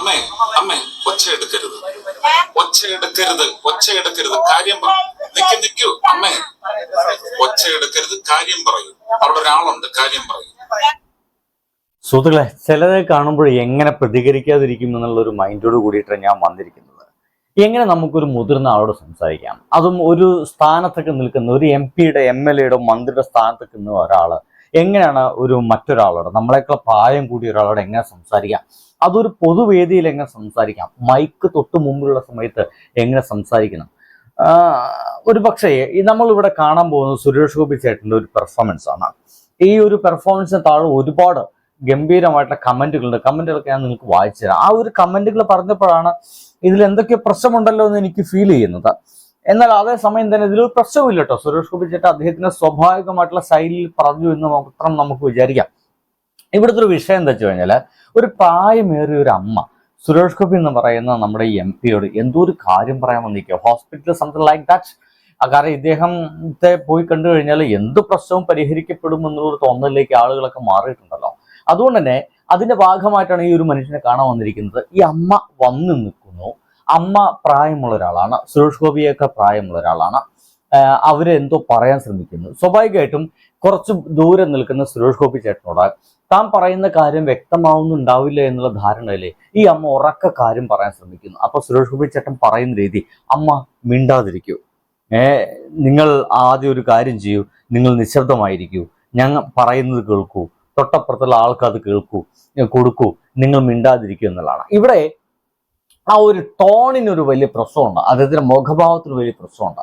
അമ്മേ അമ്മേ ഒച്ച എടുക്കരുത്. ഒച്ച എടുക്കരുത് ഒച്ച എടുക്കരുത്. കാര്യം നിക്ക് നിക്കൂ. അമ്മേ ഒച്ച എടുക്കരുത് കാര്യം പറയൂ. അവിടെ ഒരാളുണ്ട് കാര്യം പറയൂ. സുഹൃത്തുക്കളെ ചിലരെ കാണുമ്പോൾ എങ്ങനെ പ്രതികരിക്കാതിരിക്കും എന്നുള്ള ഒരു മൈൻഡോട് കൂടിയിട്ടാണ് ഞാൻ വന്നിരിക്കുന്നത്. എങ്ങനെ നമുക്കൊരു മുതിർന്ന ആളോട് സംസാരിക്കാം? അതും ഒരു സ്ഥാനത്തൊക്കെ നിൽക്കുന്ന ഒരു എം പിയുടെ എം എൽ എയുടെ മന്ത്രിയുടെ സ്ഥാനത്തൊക്കെ നിന്ന് ഒരാൾ എങ്ങനെയാണ് ഒരു മറ്റൊരാളോട് നമ്മളെക്കാൾ പ്രായം കൂടിയ ഒരാളോട് എങ്ങനെ സംസാരിക്കാം? അതൊരു പൊതുവേദിയിൽ എങ്ങനെ സംസാരിക്കാം? മൈക്ക് തൊട്ട് മുമ്പിലുള്ള സമയത്ത് എങ്ങനെ സംസാരിക്കണം? ഒരു പക്ഷേ നമ്മളിവിടെ കാണാൻ പോകുന്നത് സുരേഷ് ഗോപി ചേട്ടന്റെ ഒരു പെർഫോമൻസ് ആണ്. ഈ ഒരു പെർഫോമൻസിന് താഴെ ഒരുപാട് ഗംഭീരമായിട്ടുള്ള കമന്റുകളുണ്ട് കമന്റുകളൊക്കെ ഞാൻ നിങ്ങൾക്ക് വായിച്ചു തരാം. ആ ഒരു കമന്റുകൾ പറഞ്ഞപ്പോഴാണ് ഇതിൽ എന്തൊക്കെ പ്രശ്നമുണ്ടല്ലോ എന്ന് എനിക്ക് ഫീൽ ചെയ്യുന്നത്. എന്നാൽ അതേസമയം തന്നെ ഇതിലൊരു പ്രശ്നമില്ല കേട്ടോ. സുരേഷ് ഗോപി ചേട്ടൻ അദ്ദേഹത്തിന്റെ സ്വാഭാവികമായിട്ടുള്ള ശൈലിയിൽ പറഞ്ഞു എന്ന് മാത്രം നമുക്ക് വിചാരിക്കാം. ഇവിടുത്തെ ഒരു വിഷയം എന്താ വെച്ച് കഴിഞ്ഞാൽ ഒരു പ്രായമേറിയ ഒരു അമ്മ സുരേഷ് ഗോപി എന്ന് പറയുന്ന നമ്മുടെ ഈ എം പിയോട് എന്തോ ഒരു കാര്യം പറയാൻ വന്നിരിക്കുക ഹോസ്പിറ്റൽ സംതിങ് ലൈക്ക് ദാറ്റ് കാരണം ഇദ്ദേഹത്തെ പോയി കണ്ടു കഴിഞ്ഞാൽ എന്ത് പ്രശ്നവും പരിഹരിക്കപ്പെടും എന്നുള്ള തോന്നലിലേക്ക് ആളുകളൊക്കെ മാറിയിട്ടുണ്ടല്ലോ. അതുകൊണ്ട് തന്നെ അതിന്റെ ഭാഗമായിട്ടാണ് ഈ ഒരു മനുഷ്യനെ കാണാൻ വന്നിരിക്കുന്നത്. ഈ അമ്മ വന്നു നിൽക്കുന്നു. അമ്മ പ്രായമുള്ള ഒരാളാണ്. സുരേഷ് ഗോപിയൊക്കെ പ്രായമുള്ള ഒരാളാണ്. അവരെന്തോ പറയാൻ ശ്രമിക്കുന്നു. സ്വാഭാവികമായിട്ടും കുറച്ച് ദൂരം നിൽക്കുന്ന സുരേഷ് ഗോപി ചേട്ടനോട് താൻ പറയുന്ന കാര്യം വ്യക്തമാവുന്നുണ്ടാവില്ല എന്നുള്ള ധാരണയിൽ ഈ അമ്മ ഉറക്ക കാര്യം പറയാൻ ശ്രമിക്കുന്നു. അപ്പൊ സുരേഷ് ഗോപി ചേട്ടൻ പറയുന്ന രീതി അമ്മ മിണ്ടാതിരിക്കൂ. ഏ നിങ്ങൾ ആദ്യം ഒരു കാര്യം ചെയ്യൂ നിങ്ങൾ നിശബ്ദമായിരിക്കൂ ഞങ്ങൾ പറയുന്നത് കേൾക്കൂ തൊട്ടപ്പുറത്തുള്ള ആൾക്ക് കേൾക്കൂ കൊടുക്കൂ നിങ്ങൾ മിണ്ടാതിരിക്കൂ എന്നുള്ളതാണ്. ഇവിടെ ആ ഒരു ടോണിനൊരു വലിയ പ്രശ്നമുണ്ട് അദ്ദേഹത്തിന്റെ മുഖഭാവത്തിന് വലിയ പ്രശ്നമുണ്ട്.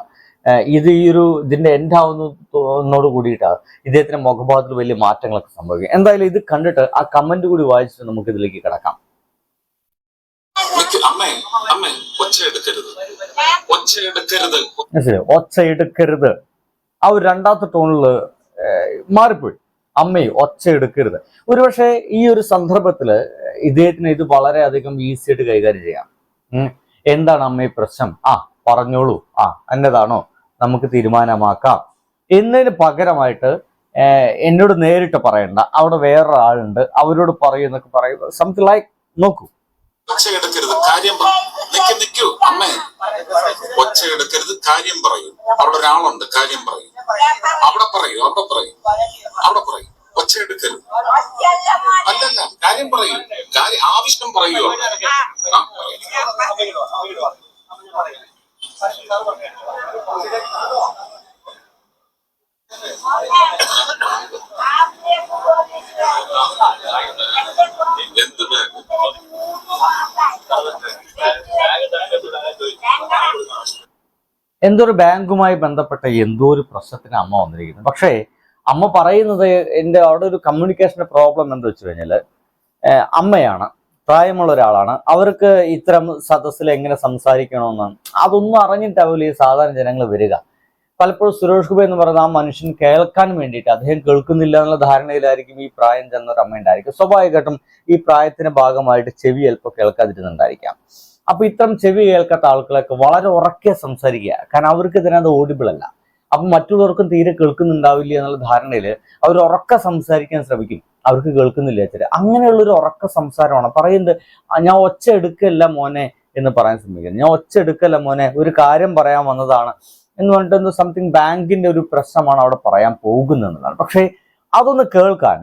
ഇത് ഈ ഒരു ഇതിന്റെ എൻഡ് ആവുന്നതോട് കൂടിയിട്ടാണ് ഇദ്ദേഹത്തിന്റെ മുഖഭാവത്തിൽ വലിയ മാറ്റങ്ങളൊക്കെ സംഭവിക്കും. എന്തായാലും ഇത് കണ്ടിട്ട് ആ കമന്റ് കൂടി വായിച്ചിട്ട് നമുക്ക് ഇതിലേക്ക് കിടക്കാം. അമ്മേ അമ്മേ ഒച്ച എടുക്കരുത്. ഒച്ച എടുക്കരുത്. ഒച്ച എടുക്കരുത്. ആ ഒരു രണ്ടാമത്തെ ടോണിൽ മാറിപ്പോയി. അമ്മയെ ഒച്ച എടുക്കരുത്. ഒരുപക്ഷെ ഈ ഒരു സന്ദർഭത്തിൽ ഇദ്ദേഹത്തിന് ഇത് വളരെയധികം ഈസി ആയിട്ട് കൈകാര്യം ചെയ്യാം. എന്താണ് അമ്മയെ പ്രശ്നം? ആ പറഞ്ഞോളൂ. ആ എന്നതാണോ? നമുക്ക് തീരുമാനമാക്കാം. എന്നതിന് പകരമായിട്ട് എന്നോട് നേരിട്ട് പറയണ്ട. അവിടെ വേറൊരാളുണ്ട്. അവരോട് പറയൂ എന്നൊക്കെ പറയുന്നത് സംതിങ് ലൈക്ക് നോക്കൂ. നിക്ക് കാര്യം കാര്യം കാര്യം ആവശ്യം ആ. എന്ത് ബാഗ് എന്തോ ഒരു ബാങ്കുമായി ബന്ധപ്പെട്ട എന്തോ ഒരു പ്രശ്നത്തിന് അമ്മ വന്നിരിക്കുന്നു. പക്ഷേ അമ്മ പറയുന്നത് എന്റെ അവിടെ ഒരു കമ്മ്യൂണിക്കേഷന്റെ പ്രോബ്ലം എന്താ വെച്ച് കഴിഞ്ഞാൽ അമ്മയാണ്. പ്രായമുള്ള ഒരാളാണ്. അവർക്ക് ഇത്തരം സദസ്സിൽ എങ്ങനെ സംസാരിക്കണമെന്ന് അതൊന്നും അറിഞ്ഞിട്ടാവില്ല ഈ സാധാരണ ജനങ്ങൾ വരിക. പലപ്പോഴും സുരേഷ് ഗോപി എന്ന് പറയുന്ന ആ മനുഷ്യൻ കേൾക്കാൻ വേണ്ടിയിട്ട് അദ്ദേഹം കേൾക്കുന്നില്ല എന്നുള്ള ധാരണയിലായിരിക്കും ഈ പ്രായം ചെന്ന അമ്മയുണ്ടായിരിക്കും സ്വാഭാവികമായിട്ടും ഈ പ്രായത്തിന്റെ ഭാഗമായിട്ട് ചെവി അല്പം കേൾക്കാതിരുന്നുണ്ടായിരിക്കാം. അപ്പൊ ഇത്തരം ചെവി കേൾക്കാത്ത ആളുകളൊക്കെ വളരെ ഉറക്കെ സംസാരിക്കുക. കാരണം അവർക്ക് ഇതിനകത്ത് ഓഡിബിൾ അല്ല. അപ്പൊ മറ്റുള്ളവർക്കും തീരെ കേൾക്കുന്നുണ്ടാവില്ല എന്നുള്ള ധാരണയിൽ അവർ ഉറക്കെ സംസാരിക്കാൻ ശ്രമിക്കും. അവർക്ക് കേൾക്കുന്നില്ല അച്ഛൻ അങ്ങനെയുള്ള ഒരു ഉറക്ക സംസാരമാണ്. പറയുന്നത് ഞാൻ ഒച്ച എടുക്കല്ല മോനെ എന്ന് പറയാൻ ശ്രമിക്കുന്നത് ഞാൻ ഒച്ച എടുക്കല്ല മോനെ ഒരു കാര്യം പറയാൻ വന്നതാണ് എന്ന് പറഞ്ഞിട്ട് എന്തോ സംതിങ് ബാങ്കിന്റെ ഒരു പ്രശ്നമാണ് അവിടെ പറയാൻ പോകുന്നതെന്നാണ് പക്ഷേ അതൊന്ന് കേൾക്കാൻ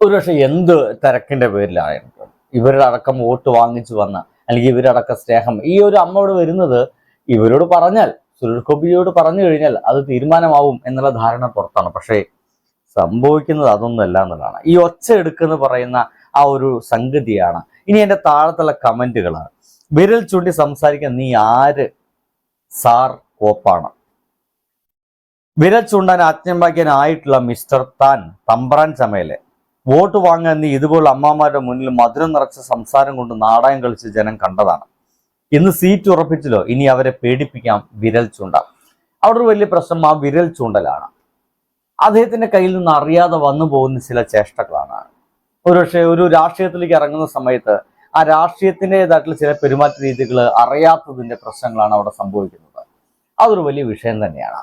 ഒരുപക്ഷെ എന്ത് തിരക്കിന്റെ പേരിലായിരുന്നു ഇവരുടെ അടക്കം വോട്ട് വാങ്ങിച്ചു വന്ന അല്ലെങ്കിൽ ഇവരടക്കം സ്നേഹം ഈ ഒരു അമ്മയോട് വരുന്നത് ഇവരോട് പറഞ്ഞാൽ സുരേഷ് ഗോപിയോട് പറഞ്ഞു കഴിഞ്ഞാൽ അത് തീരുമാനമാവും എന്നുള്ള ധാരണ പുറത്താണ്. പക്ഷേ സംഭവിക്കുന്നത് അതൊന്നുമല്ല എന്നുള്ളതാണ്. ഈ ഒച്ച എടുക്കുന്ന പറയുന്ന ആ ഒരു സംഗതിയാണ്. ഇനി എന്റെ താഴത്തുള്ള കമന്റുകൾ വിരൽ ചൂണ്ടി സംസാരിക്കാൻ നീ ആര്? സാർ കോപ്പാണ്. വിരൽ ചൂണ്ടാൻ ആജ്ഞാപിക്കാനായിട്ടുള്ള മിസ്റ്റർ താൻ തമ്പ്രാൻ ചമയലെ വോട്ട് വാങ്ങാൻ നീ ഇതുപോലെ അമ്മമാരുടെ മുന്നിൽ മധുരം നിറച്ച സംസാരം കൊണ്ട് നാടകം കളിച്ച് ജനം കണ്ടതാണ്. ഇന്ന് സീറ്റ് ഉറപ്പിച്ചല്ലോ ഇനി അവരെ പേടിപ്പിക്കാം വിരൽ ചൂണ്ടാം അവിടെ ഒരു വലിയ പ്രശ്നം ആ വിരൽ ചൂണ്ടലാണ്. അദ്ദേഹത്തിന്റെ കയ്യിൽ നിന്ന് അറിയാതെ വന്നു പോകുന്ന ചില ചേഷ്ടകളാണ്. ഒരുപക്ഷെ ഒരു രാഷ്ട്രീയത്തിലേക്ക് ഇറങ്ങുന്ന സമയത്ത് ആ രാഷ്ട്രീയത്തിന്റെതായിട്ടുള്ള ചില പെരുമാറ്റ രീതികൾ അറിയാത്തതിന്റെ പ്രശ്നങ്ങളാണ് അവിടെ സംഭവിക്കുന്നത്. അതൊരു വലിയ വിഷയം തന്നെയാണ്.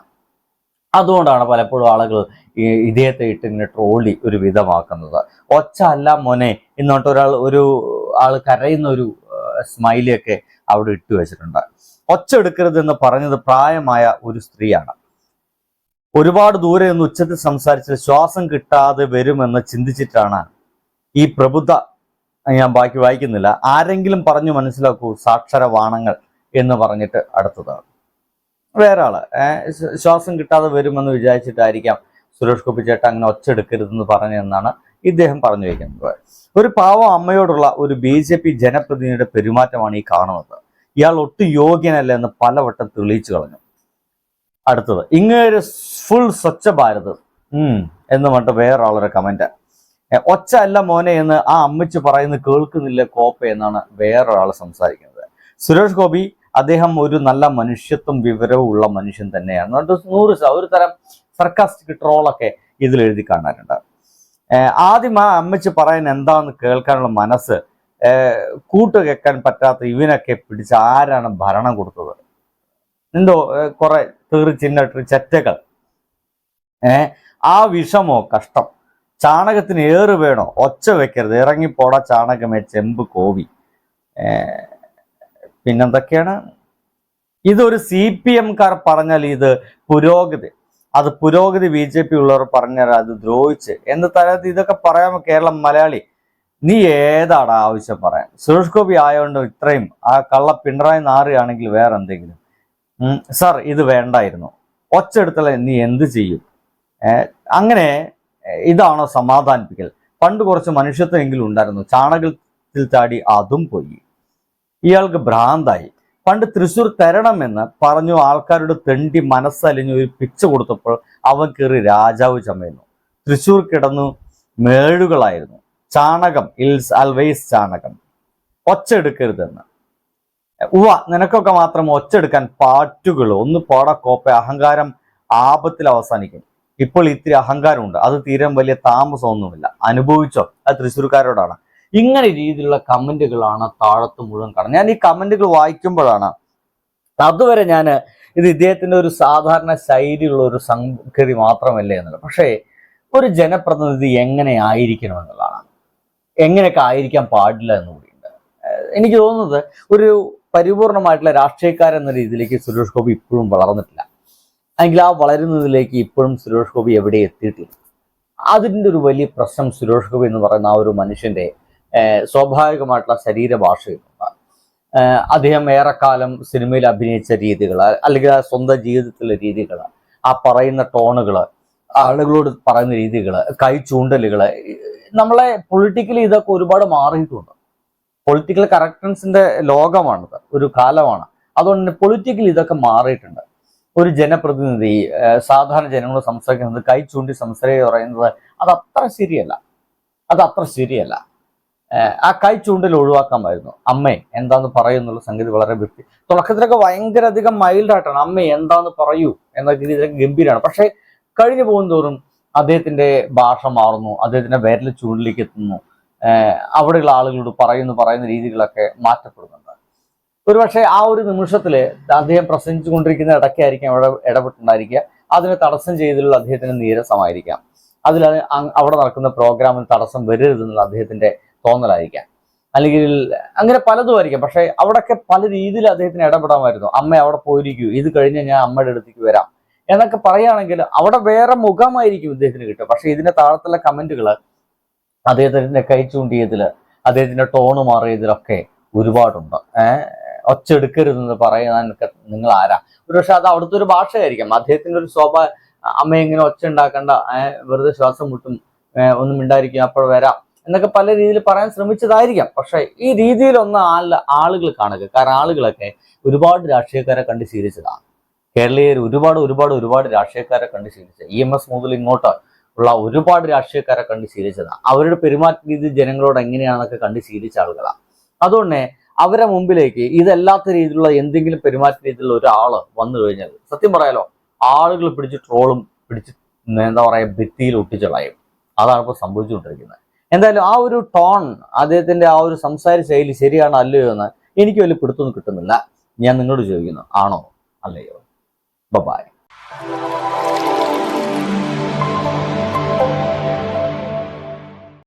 അതുകൊണ്ടാണ് പലപ്പോഴും ആളുകൾ ഈ ഇദ്ദേഹത്തെ ഇട്ട് ഇങ്ങനെ ട്രോളി ഒരു വിധമാക്കുന്നത്. ഒച്ച അല്ല മോനെ എന്നിട്ട് ഒരാൾ ഒരു ആൾ കരയുന്ന ഒരു സ്മൈലിയൊക്കെ അവിടെ ഇട്ടു വെച്ചിട്ടുണ്ട്. ഒച്ച എടുക്കരുതെന്ന് പറഞ്ഞത് പ്രായമായ ഒരു സ്ത്രീയാണ്. ഒരുപാട് ദൂരെ നിന്ന് ഉച്ചത്തിൽ സംസാരിച്ച് ശ്വാസം കിട്ടാതെ വരുമെന്ന് ചിന്തിച്ചിട്ടാണ് ഈ പ്രബുദ്ധ ഞാൻ ബാക്കി വായിക്കുന്നില്ല. ആരെങ്കിലും പറഞ്ഞു മനസ്സിലാക്കൂ സാക്ഷരവാണങ്ങൾ എന്ന് പറഞ്ഞിട്ട് അടുത്തതാണ് വേറെ ആൾ ശ്വാസം കിട്ടാതെ വരുമെന്ന് വിചാരിച്ചിട്ടായിരിക്കാം സുരേഷ് ഗോപി ചേട്ടൻ അങ്ങനെ ഒച്ചെടുക്കരുതെന്ന് പറഞ്ഞെന്നാണ് ഇദ്ദേഹം പറഞ്ഞു വയ്ക്കുന്നത് ഒരു പാവം അമ്മയോടുള്ള ഒരു ബി ജെ പി ജനപ്രതിനിധിയുടെ പെരുമാറ്റമാണ് ഈ കാണുന്നത്. ഇയാൾ ഒട്ടും യോഗ്യനല്ല എന്ന് പലവട്ടം തെളിയിച്ചു കളഞ്ഞു. അടുത്തത് ഇങ്ങേര് ഫുൾ സ്വച്ഛ ഭാരത് ഉം. എന്ന് പറഞ്ഞിട്ട് വേറൊരാളൊരു കമന്റ് ഒച്ച അല്ല മോനെ എന്ന് ആ അമ്മച്ച് പറയുന്നത് കേൾക്കുന്നില്ല കോപ്പ എന്നാണ് വേറൊരാൾ സംസാരിക്കുന്നത്. സുരേഷ് ഗോപി അദ്ദേഹം ഒരു നല്ല മനുഷ്യത്വം വിവരവും ഉള്ള മനുഷ്യൻ തന്നെയാണ് നൂറ് ഒരു തരം സർക്കാസ്റ്റിക് ട്രോളൊക്കെ ഇതിൽ എഴുതി കാണാനുണ്ട്. ആദ്യം ആ അമ്മച്ച് പറയാൻ എന്താന്ന് കേൾക്കാനുള്ള മനസ്സ് കൂട്ടു കേൾക്കാൻ പറ്റാത്ത ഇവനൊക്കെ പിടിച്ച് ആരാണ് ഭരണം കൊടുത്തത്? എന്തോ കുറെ തീർച്ചിന്നിട്ട് ചെറ്റകൾ. ഏ? ആ വിഷമോ കഷ്ടം? ചാണകത്തിന് ഏറ് വേണോ? ഒച്ച വെക്കരുത്. ഇറങ്ങിപ്പോടാ ചാണകമേ ചെമ്പ് കോവി. പിന്നെന്തൊക്കെയാണ്? ഇതൊരു സി പി എംകാർ പറഞ്ഞാൽ ഇത് പുരോഗതി. അത് പുരോഗതി ബി ജെ പി ഉള്ളവർ പറഞ്ഞാൽ അത് ദ്രോഹിച്ച്. എന്ന തരത്തിൽ ഇതൊക്കെ പറയാമോ കേരളം മലയാളി? നീ ഏതാണ് ആവശ്യം പറയാൻ? സുരേഷ് ഗോപി ആയതുകൊണ്ട് ഇത്രയും ആ കള്ള പിണറായി നാറുകയാണെങ്കിൽ വേറെ എന്തെങ്കിലും സാർ ഇത് വേണ്ടായിരുന്നു. ഒച്ചെടുത്തല്ലേ നീ എന്ത് ചെയ്യും? ഏഹ് അങ്ങനെ ഇതാണ് സമാധാനിപ്പിക്കൽ? പണ്ട് കുറച്ച് മനുഷ്യത്വമെങ്കിലും ഉണ്ടായിരുന്നു. ചാണകത്തിൽ ചാടി അതും പോയി. ഇയാൾക്ക് ഭ്രാന്തായി. പണ്ട് തൃശ്ശൂർ തരണമെന്ന് പറഞ്ഞു ആൾക്കാരുടെ തെണ്ടി മനസ്സലിഞ്ഞ് ഒരു പിച്ച് കൊടുത്തപ്പോൾ അവൻ കയറി രാജാവ് ചമയുന്നു. തൃശ്ശൂർ കിടന്നു മേഴുകളായിരുന്നു ചാണകം ഇൽസ് അൽവേസ് ചാണകം. ഒച്ചെടുക്കരുതെന്ന് ഉവ നിനക്കൊക്കെ മാത്രം ഒച്ചെടുക്കാൻ പാറ്റുകൾ ഒന്ന് പോട കോപ്പ. അഹങ്കാരം ആപത്തിൽ അവസാനിക്കും. ഇപ്പോൾ ഇത്തിരി അഹങ്കാരമുണ്ട്. അത് തീരാൻ വലിയ താമസമൊന്നുമില്ല. അനുഭവിച്ചോ? അത് തൃശ്ശൂർക്കാരോടാണ്. ഇങ്ങനെ രീതിയിലുള്ള കമന്റുകളാണ് താഴത്ത് മുഴുവൻ കാണുന്നത്. ഞാൻ ഈ കമന്റുകൾ വായിക്കുമ്പോഴാണ് അതുവരെ ഞാൻ ഇത് ഇദ്ദേഹത്തിന്റെ ഒരു സാധാരണ ശൈലിയുള്ള ഒരു സംഗതി മാത്രമല്ലേ എന്നുള്ളത്. പക്ഷേ ഒരു ജനപ്രതിനിധി എങ്ങനെ ആയിരിക്കണം എന്നുള്ളതാണ്. എങ്ങനെയൊക്കെ ആയിരിക്കാൻ പാടില്ല എന്ന് കൂടിയുണ്ട് എനിക്ക് തോന്നുന്നത് ഒരു പരിപൂർണമായിട്ടുള്ള രാഷ്ട്രീയക്കാരെന്ന രീതിയിലേക്ക് സുരേഷ് ഗോപി ഇപ്പോഴും വളർന്നിട്ടില്ല. എങ്കിൽ ആ വളരുന്നതിലേക്ക് ഇപ്പോഴും സുരേഷ് ഗോപി എവിടെ എത്തിയിട്ടില്ല? അതിന്റെ ഒരു വലിയ പ്രശ്നം സുരേഷ് ഗോപി എന്ന് പറയുന്ന ആ ഒരു മനുഷ്യന്റെ സ്വാഭാവികമായിട്ടുള്ള ശരീരഭാഷയിലുണ്ട്. അദ്ദേഹം ഏറെക്കാലം സിനിമയിൽ അഭിനയിച്ച രീതികൾ അല്ലെങ്കിൽ ആ സ്വന്തം ജീവിതത്തിലെ രീതികൾ ആ പറയുന്ന ടോണുകൾ ആളുകളോട് പറയുന്ന രീതികൾ കൈ ചൂണ്ടലുകൾ നമ്മളെ പൊളിറ്റിക്കലി ഇതൊക്കെ ഒരുപാട് മാറിയിട്ടുണ്ട്. പൊളിറ്റിക്കൽ കറക്റ്റൻസിന്റെ ലോകമാണത് ഒരു കാലമാണ്. അതുകൊണ്ട് തന്നെ പൊളിറ്റിക്കലി ഇതൊക്കെ മാറിയിട്ടുണ്ട്. ഒരു ജനപ്രതിനിധി സാധാരണ ജനങ്ങളോട് സംസാരിക്കുന്നത് കൈ ചൂണ്ടി സംസാരിക്കുക പറയുന്നത് അത് അത്ര ശരിയല്ല. അത് അത്ര ശരിയല്ല. ആ കൈ ചൂണ്ടിൽ ഒഴിവാക്കാമായിരുന്നു. അമ്മേ എന്താന്ന് പറയുന്നുള്ള സംഗതി വളരെ വ്യക്തി തുടക്കത്തിലൊക്കെ ഭയങ്കര അധികം മൈൽഡായിട്ടാണ് അമ്മേ എന്താന്ന് പറയൂ എന്ന രീതിയിലൊക്കെ ഗംഭീരമാണ് പക്ഷേ കഴിഞ്ഞു പോകുന്തോറും അദ്ദേഹത്തിന്റെ ഭാഷ മാറുന്നു അദ്ദേഹത്തിന്റെ വിരൽ ചൂണ്ടിലേക്ക് എത്തുന്നു. അവിടെയുള്ള ആളുകളോട് പറയുന്നു പറയുന്ന രീതികളൊക്കെ മാറ്റപ്പെടുന്നുണ്ട്. ഒരുപക്ഷെ ആ ഒരു നിമിഷത്തിൽ അദ്ദേഹം പ്രസംഗിച്ചുകൊണ്ടിരിക്കുന്ന ഇടയ്ക്കായിരിക്കാം അവിടെ ഇടപെട്ടുണ്ടായിരിക്കുക. അതിന് തടസ്സം ചെയ്തിട്ടുള്ള അദ്ദേഹത്തിന് നീരസമായിരിക്കാം. അതിൽ അവിടെ നടക്കുന്ന പ്രോഗ്രാമിന് തടസ്സം വരരുതെന്നുള്ള അദ്ദേഹത്തിന്റെ തോന്നലായിരിക്കാം. അല്ലെങ്കിൽ അങ്ങനെ പലതും ആയിരിക്കാം. പക്ഷെ അവിടെയൊക്കെ പല രീതിയിൽ അദ്ദേഹത്തിന് ഇടപെടാമായിരുന്നു. അമ്മ അവിടെ പോയിരിക്കൂ ഇത് കഴിഞ്ഞ് ഞാൻ അമ്മയുടെ അടുത്തേക്ക് വരാം എന്നൊക്കെ പറയുകയാണെങ്കിൽ അവിടെ വേറെ മുഖമായിരിക്കും ഇദ്ദേഹത്തിന് കിട്ടുക. പക്ഷെ ഇതിന്റെ താഴത്തുള്ള കമന്റുകൾ അദ്ദേഹത്തിന്റെ കൈ ചൂണ്ടിയതിൽ അദ്ദേഹത്തിന്റെ ടോണ് മാറിയതിലൊക്കെ ഒരുപാടുണ്ട്. ഏഹ് ഒച്ചെടുക്കരുതെന്ന് പറയാനൊക്കെ നിങ്ങൾ ആരാ ഒരുപക്ഷെ അത് അവിടുത്തെ ഒരു ഭാഷയായിരിക്കാം. അദ്ദേഹത്തിന്റെ ഒരു സ്വഭാവ അമ്മ ഇങ്ങനെ ഒച്ച ഉണ്ടാക്കണ്ട വെറുതെ ശ്വാസം മുട്ടും ഒന്നും ഉണ്ടായിരിക്കും അപ്പോൾ വരാം എന്നൊക്കെ പല രീതിയിൽ പറയാൻ ശ്രമിച്ചതായിരിക്കാം. പക്ഷെ ഈ രീതിയിലൊന്ന് ആൾ ആളുകൾ കാണുക. കാരണം ആളുകളൊക്കെ ഒരുപാട് രാഷ്ട്രീയക്കാരെ കണ്ട് ശീലിച്ചതാണ്. കേരളീയർ ഒരുപാട് ഒരുപാട് ഒരുപാട് രാഷ്ട്രീയക്കാരെ കണ്ട് ശീലിച്ചത്. ഇ എം എസ് മുതൽ ഇങ്ങോട്ട് ഉള്ള ഒരുപാട് രാഷ്ട്രീയക്കാരെ കണ്ട് ശീലിച്ചതാണ്. അവരുടെ പെരുമാറ്റ രീതി ജനങ്ങളോട് എങ്ങനെയാണെന്നൊക്കെ കണ്ട് ശീലിച്ച ആളുകളാണ്. അതുകൊണ്ട് അവരെ മുമ്പിലേക്ക് ഇതല്ലാത്ത രീതിയിലുള്ള എന്തെങ്കിലും പെരുമാറ്റ രീതിയിലുള്ള ഒരാൾ വന്നു കഴിഞ്ഞാൽ സത്യം പറയാലോ ആളുകൾ പിടിച്ച് ട്രോളും പിടിച്ച് എന്താ പറയുക ഭിത്തിയിൽ ഒട്ടിച്ചളയും. അതാണ് ഇപ്പോൾ സംഭവിച്ചുകൊണ്ടിരിക്കുന്നത്. എന്തായാലും ആ ഒരു ടോൺ അദ്ദേഹത്തിന്റെ ആ ഒരു സംസാര ശൈലി ശരിയാണോ അല്ലയോ എന്ന് എനിക്ക് വലിയ പിടുത്തൊന്നും കിട്ടുന്നില്ല. ഞാൻ നിങ്ങളോട് ചോദിക്കുന്നു ആണോ അല്ലയോ? ബൈ